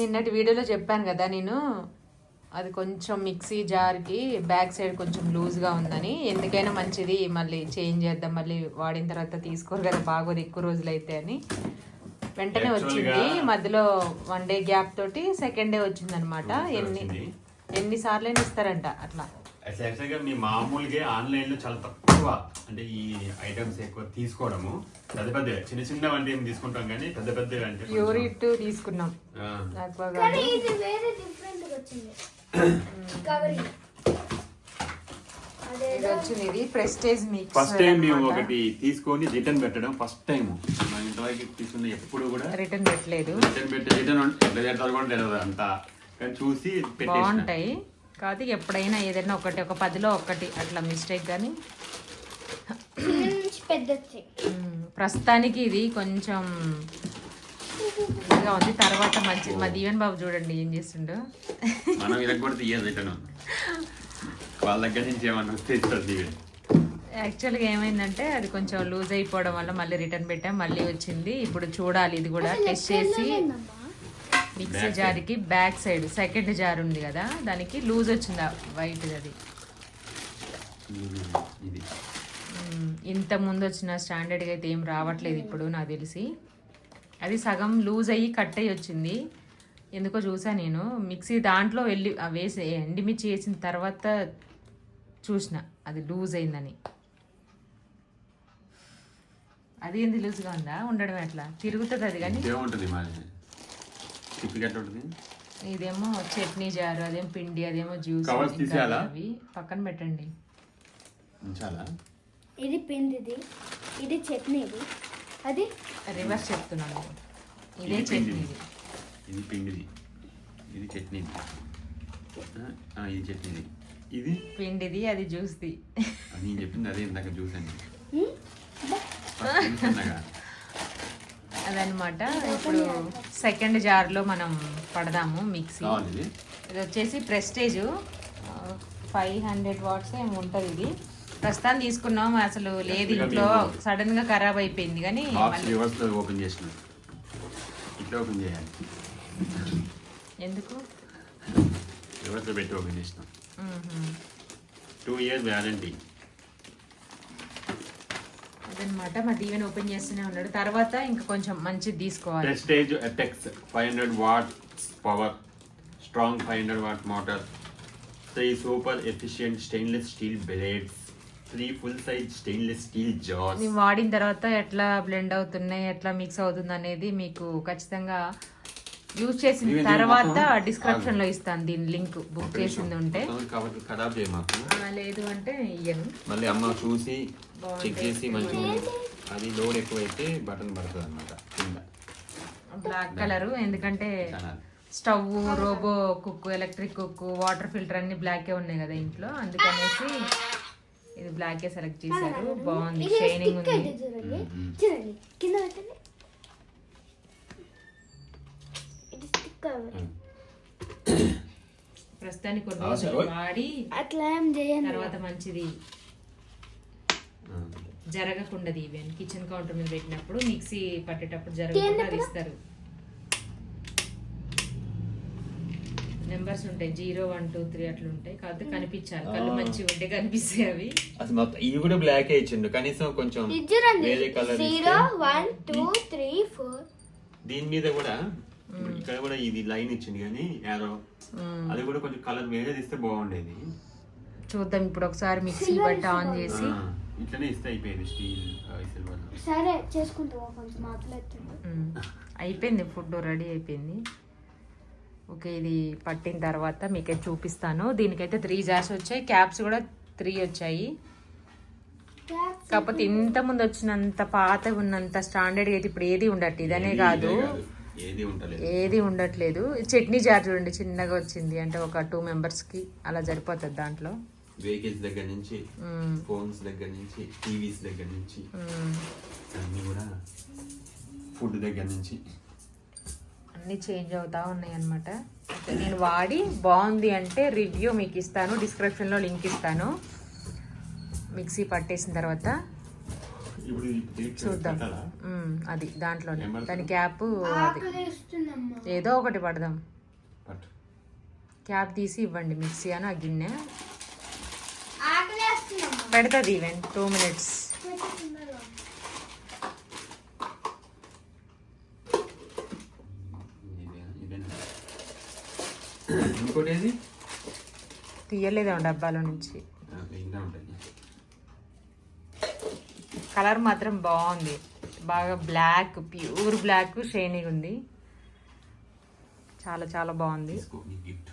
నిన్నటి వీడియోలో చెప్పాను కదా నేను. అది కొంచెం మిక్సీ జార్కి బ్యాక్ సైడ్ కొంచెం లూజ్గా ఉందని. ఎందుకైనా మంచిది మళ్ళీ చేంజ్ చేద్దాం మళ్ళీ వాడిన తర్వాత తీసుకోరు కదా బాగోదు ఎక్కువ రోజులు అయితే అని. వెంటనే వచ్చింది. మధ్యలో వన్ డే గ్యాప్ తోటి సెకండ్ డే వచ్చింది అనమాట ఎన్ని వచ్చింది. ఎన్ని సార్లు ఇస్తారంట అట్లా. యాక్చువల్గా మీ మామూలుగా ఆన్లైన్లో చాలా తక్కువ అంటే ఈ ఐటమ్స్ ఎక్కువ తీసుకోవడము. పెద్ద పెద్ద చిన్న చిన్న వంటి ఏం తీసుకుంటాం కానీ పెద్ద పెద్ద అంటే ప్యూరిట్ తీసుకున్నాం. కానీ ఇది వేరే డిఫరెంట్ వచ్చింది. కవరి ఇది అదేదో వచ్చింది. ఇది ప్రెస్టేజ్ మిక్స్ ఫస్ట్ టైం మేము ఒకటి తీసుకొని రిటర్న్ పెట్టడం ఫస్ట్ టైం. మా ఇంతవరకు తీసుకున్న ఎప్పుడు కూడా రిటర్న్ పెట్టలేదు. రిటర్న్ పెట్టి రిటర్న్ ఎట్లా చేస్తారు కూడా తెలియదు అంతా. కానీ చూసి పెట్టేసిన. బాగుంటాయి. కాకపోతే ఎప్పుడైనా ఏదైనా ఒకటి ఒక పదిలో ఒకటి అట్లా మిస్టేక్ కానీ ప్రస్తుతానికి ఇది కొంచెం ఇదిగా ఉంది. తర్వాత మంచిది మా దీవెన్ బాబు చూడండి ఏం చేస్తుండో. వాళ్ళ దగ్గర నుంచి ఏమన్నా యాక్చువల్గా ఏమైందంటే అది కొంచెం లూజ్ అయిపోవడం వల్ల మళ్ళీ రిటర్న్ పెట్టాం. మళ్ళీ వచ్చింది. ఇప్పుడు చూడాలి ఇది కూడా. టెస్ట్ చేసి మిక్సీ జార్కి బ్యాక్ సైడ్ సెకండ్ జార్ ఉంది కదా దానికి లూజ్ వచ్చింది వైట్ అది. ఇది. మ్మ్. ఇంత ముందు వచ్చిన స్టాండర్డ్గా అయితే ఏం రావట్లేదు ఇప్పుడు నాకు తెలిసి. అది సగం లూజ్ అయ్యి కట్ అయ్యి వచ్చింది. ఎందుకో చూసా నేను మిక్సీ దాంట్లో వెళ్ళి వేసి ఎండిమిర్చి వేసిన తర్వాత చూసిన అది లూజ్ అయిందని. అది ఏంది లూజ్గా ఉందా? ఉండడం ఎట్లా తిరుగుతుంది అది కానీ. ఉంటుంది ఇదేమో చట్నీ జారు అదేమో పిండి అదేమో జ్యూస్ Covers తీసేయాలా? అవి. పక్కన పెట్టండి. ఉంచాలా? ఇది పిండిది ఇది చట్నీది అది రివర్స్ చెప్తున్నాను. ఇదే ఇది చట్నీ పిండిది. ఇది ఇది పిండిది. ఇది చట్నీ ఇది చట్నీది. ఇది? పిండిది అది జ్యూస్ది. నేను చెప్పింది అదే ఇందాక చూసాను హ్మ్? అదనమాట ఇప్పుడు సెకండ్ జార్లో మనం పడదాము మిక్సీ. ఇది. వచ్చేసి ప్రెస్టేజ్. ఫైవ్ హండ్రెడ్ వాట్స్ ఏమి ఉంటుంది ఇది. ప్రస్తుతం తీసుకున్నాం అసలు లేదు ఇంట్లో. సడన్గా ఖరాబ్ అయిపోయింది కానీ ఓపెన్ చేసిన. ఇట్లా ఓపెన్ చేయాలి. ఎందుకు? పెట్టి ఓపెన్ చేసిన. టూ ఇయర్స్ వ్యారంటీ అదనమాట మా దీవెన ఓపెన్ చేస్తూనే ఉన్నాడు. తర్వాత ఇంకా కొంచెం మంచిది తీసుకోవాలి. Prestige Etex five hundred watt power strong five hundred watt motor three super efficient stainless steel blades three full size stainless steel jars వాడిన తర్వాత ఎట్లా బ్లెండ్ అవుతున్నాయి ఎట్లా మిక్స్ అవుతుంది అనేది మీకు ఖచ్చితంగా యూజ్ చేసిన తర్వాత డిస్క్రిప్షన్లో ఇస్తాను దీని లింక్ బుక్ చేసింది ఉంటే. కాబట్టి ఖరాబ్ లేదు అంటే ఇయ్యను. మళ్ళీ అమ్మ చూసి చెక్ చేసి మంచిగా అది లోడ్ ఎక్కువైతే బటన్ పడుతుంది అనమాట కింద. బ్లాక్ కలర్ ఎందుకంటే stove robo cook electric cook water filter అన్ని బ్లాకే ఉన్నాయి కదా ఇంట్లో. అందుకనేసి ఇది బ్లాకే సెలెక్ట్ చేశారు. బాగుంది షైనింగ్ ఉంది. ప్రస్తుతానికి కొన్ని రోజులు. వాడి అట్లా ఏం చేయండి తర్వాత మంచిది జరగకుండదు ఇవి అని కిచెన్ కౌంటర్ మీద పెట్టినప్పుడు మిక్సీ పట్టేటప్పుడు జరగకుండా అది ఇస్తారు నెంబర్స్ ఉంటాయి. జీరో వన్ టూ త్రీ అట్లా ఉంటాయి. కాకపోతే కనిపించాలి. కళ్ళు మంచిగా ఉంటే కనిపిస్తాయి అవి. అసలు మొత్తం ఇవి కూడా బ్లాక్ ఇచ్చిండు. కనీసం కొంచెం వేరే colour zero one two three four. దీని మీద కూడా ఇక్కడ కూడా ఇది లైన్ ఇచ్చింది కానీ యారో. మ్మ్. అది కూడా కొంచెం కలర్ వేరేది ఇస్తే బాగుండేది. చూద్దాం ఇప్పుడు ఒకసారి మిక్సీ బట్టి ఆన్ చేసి. ఇట్లనే ఇస్తే అయిపోయేది స్టీల్ సిల్వర్ సరే చేసుకుంటావా కొంచెం మాట్లాడుతుంది. అయిపోయింది ఫుడ్ రెడీ అయిపోయింది. ఓకే ఇది పట్టిన తర్వాత మీకైతే చూపిస్తాను. దీనికైతే త్రీ జార్స్ వచ్చాయి. క్యాప్స్ కూడా త్రీ వచ్చాయి. కాకపోతే ఇంత ముందు వచ్చినంత పాత ఉన్నంత స్టాండర్డ్ అయితే ఇప్పుడు ఏది ఉండట్టు ఇదనే కాదు. ఏది ఉండట్లేదు. చట్నీ జార్ చూడండి చిన్నగా వచ్చింది. అంటే ఒక టూ మెంబర్స్కి అలా సరిపోతుంది దాంట్లో. వెహికల్స్ దగ్గర నుంచి. ఫోన్స్ దగ్గర నుంచి టీవీస్ దగ్గర నుంచి. అన్నీ కూడా ఫుడ్ దగ్గర నుంచి. అన్నీ చేంజ్ అవుతా ఉన్నాయి అనమాట నేను వాడి బాగుంది అంటే రివ్యూ మీకు ఇస్తాను డిస్క్రిప్షన్లో లింక్ ఇస్తాను. మిక్సీ పట్టేసిన తర్వాత చూద్దాం. అది దాంట్లోనే? దాని క్యాప్ ఏదో ఒకటి పడదాం. క్యాప్ తీసి ఇవ్వండి మిక్సీ అని ఆ గిన్నె. పెడుతుంది ఈవెన్ టూ మినిట్స్. తీయలేదేమో డబ్బాలో నుంచి ఆ, ఇంకా ఉంటుంది కలర్ మాత్రం బాగుంది. బాగా బ్లాక్ ప్యూర్ బ్లాక్ షైనింగ్ ఉంది చాలా చాలా బాగుంది. గిఫ్ట్.